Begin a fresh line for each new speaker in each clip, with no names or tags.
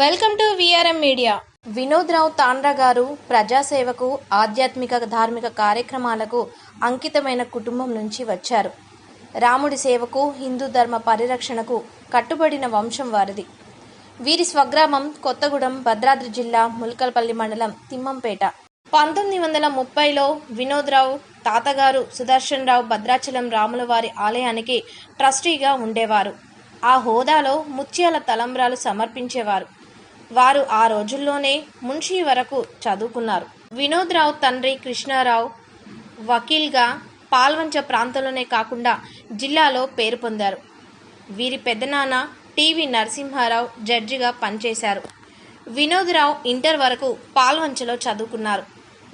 Welcome to VRM media Vinod Rao Tandra garu ప్రజాసేవకు ఆధ్యాత్మిక ధార్మిక కార్యక్రమాలకు అంకితమైన కుటుంబం నుంచి వచ్చారు. రాముడి సేవకు హిందూ ధర్మ పరిరక్షణకు కట్టుబడిన వంశం వారిది. వీరి స్వగ్రామం కొత్తగూడెం భద్రాద్రి జిల్లా ముల్కల్పల్లి మండలం తిమ్మంపేట. పంతొమ్మిది వందల ముప్పైలో వినోద్రావు తాతగారు సుదర్శన్ రావు భద్రాచలం రాముల వారి ఆలయానికి ట్రస్టీగా ఉండేవారు. ఆ హోదాలో ముత్యాల తలంబ్రాలు సమర్పించేవారు. వారు ఆ రోజుల్లోనే మున్షి వరకు చదువుకున్నారు. వినోద్రావు తండ్రి కృష్ణారావు వకీల్గా పాల్వంచ ప్రాంతంలోనే కాకుండా జిల్లాలో పేరు పొందారు. వీరి పెద్దనాన్న టీవీ నరసింహారావు జడ్జిగా పనిచేశారు. వినోద్రావు ఇంటర్ వరకు పాల్వంచలో చదువుకున్నారు.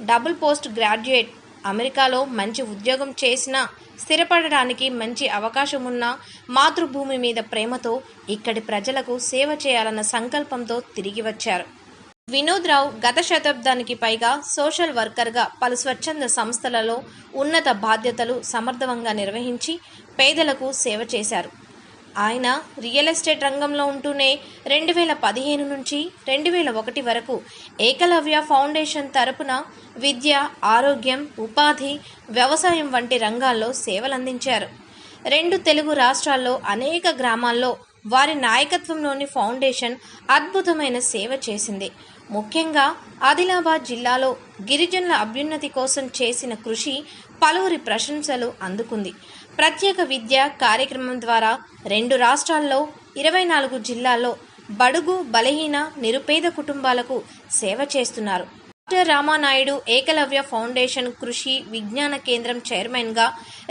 డబుల్ పోస్ట్ గ్రాడ్యుయేట్ అమెరికాలో మంచి ఉద్యోగం చేసినా స్థిరపడడానికి మంచి అవకాశం ఉన్న మాతృభూమి మీద ప్రేమతో ఇక్కడి ప్రజలకు సేవ చేయాలన్న సంకల్పంతో తిరిగి వచ్చారు. వినోద్ రావు గత శతాబ్దానికి పైగా సోషల్ వర్కర్గా పలు స్వచ్ఛంద సంస్థలలో ఉన్నత బాధ్యతలు సమర్థవంగా నిర్వహించి పేదలకు సేవ చేశారు. ఆయన రియల్ ఎస్టేట్ రంగంలో ఉంటూనే రెండు వేల పదిహేను నుంచి రెండు వేల ఒకటి వరకు ఏకలవ్య ఫౌండేషన్ తరపున విద్య ఆరోగ్యం ఉపాధి వ్యవసాయం వంటి రంగాల్లో సేవలందించారు. రెండు తెలుగు రాష్ట్రాల్లో అనేక గ్రామాల్లో వారి నాయకత్వంలోని ఫౌండేషన్ అద్భుతమైన సేవ చేసింది. ముఖ్యంగా ఆదిలాబాద్ జిల్లాలో గిరిజనుల అభ్యున్నతి కోసం చేసిన కృషి పలువురి ప్రశంసలు అందుకుంది. ప్రత్యేక విద్య కార్యక్రమం ద్వారా రెండు రాష్ట్రాల్లో ఇరవై నాలుగు జిల్లాల్లో బడుగు బలహీన నిరుపేద కుటుంబాలకు సేవ చేస్తున్నారు. డాక్టర్ రామానాయుడు ఏకలవ్య ఫౌండేషన్ కృషి విజ్ఞాన కేంద్రం చైర్మన్గా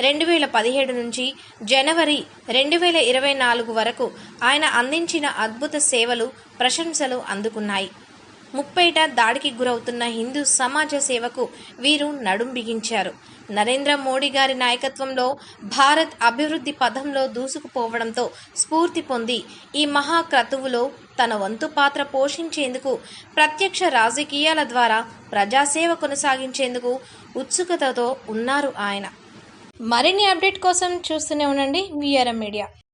రెండు వేల పదిహేడు నుంచి జనవరి రెండు వేల ఇరవై నాలుగు వరకు ఆయన అందించిన అద్భుత సేవలు ప్రశంసలు అందుకున్నాయి. ముప్పేట దాడికి గురవుతున్న హిందూ సమాజ సేవకు వీరు నడుం బిగించారు. నరేంద్ర మోడీ గారి నాయకత్వంలో భారత్ అభివృద్ధి పథంలో దూసుకుపోవడంతో స్ఫూర్తి పొంది ఈ మహాక్రతువులో తన వంతు పాత్ర పోషించేందుకు ప్రత్యక్ష రాజకీయాల ద్వారా ప్రజాసేవ కొనసాగించేందుకు ఉత్సుకతతో ఉన్నారు ఆయన. మరిన్ని అప్డేట్ కోసం చూస్తూనే ఉండండి విఆర్ఎం మీడియా.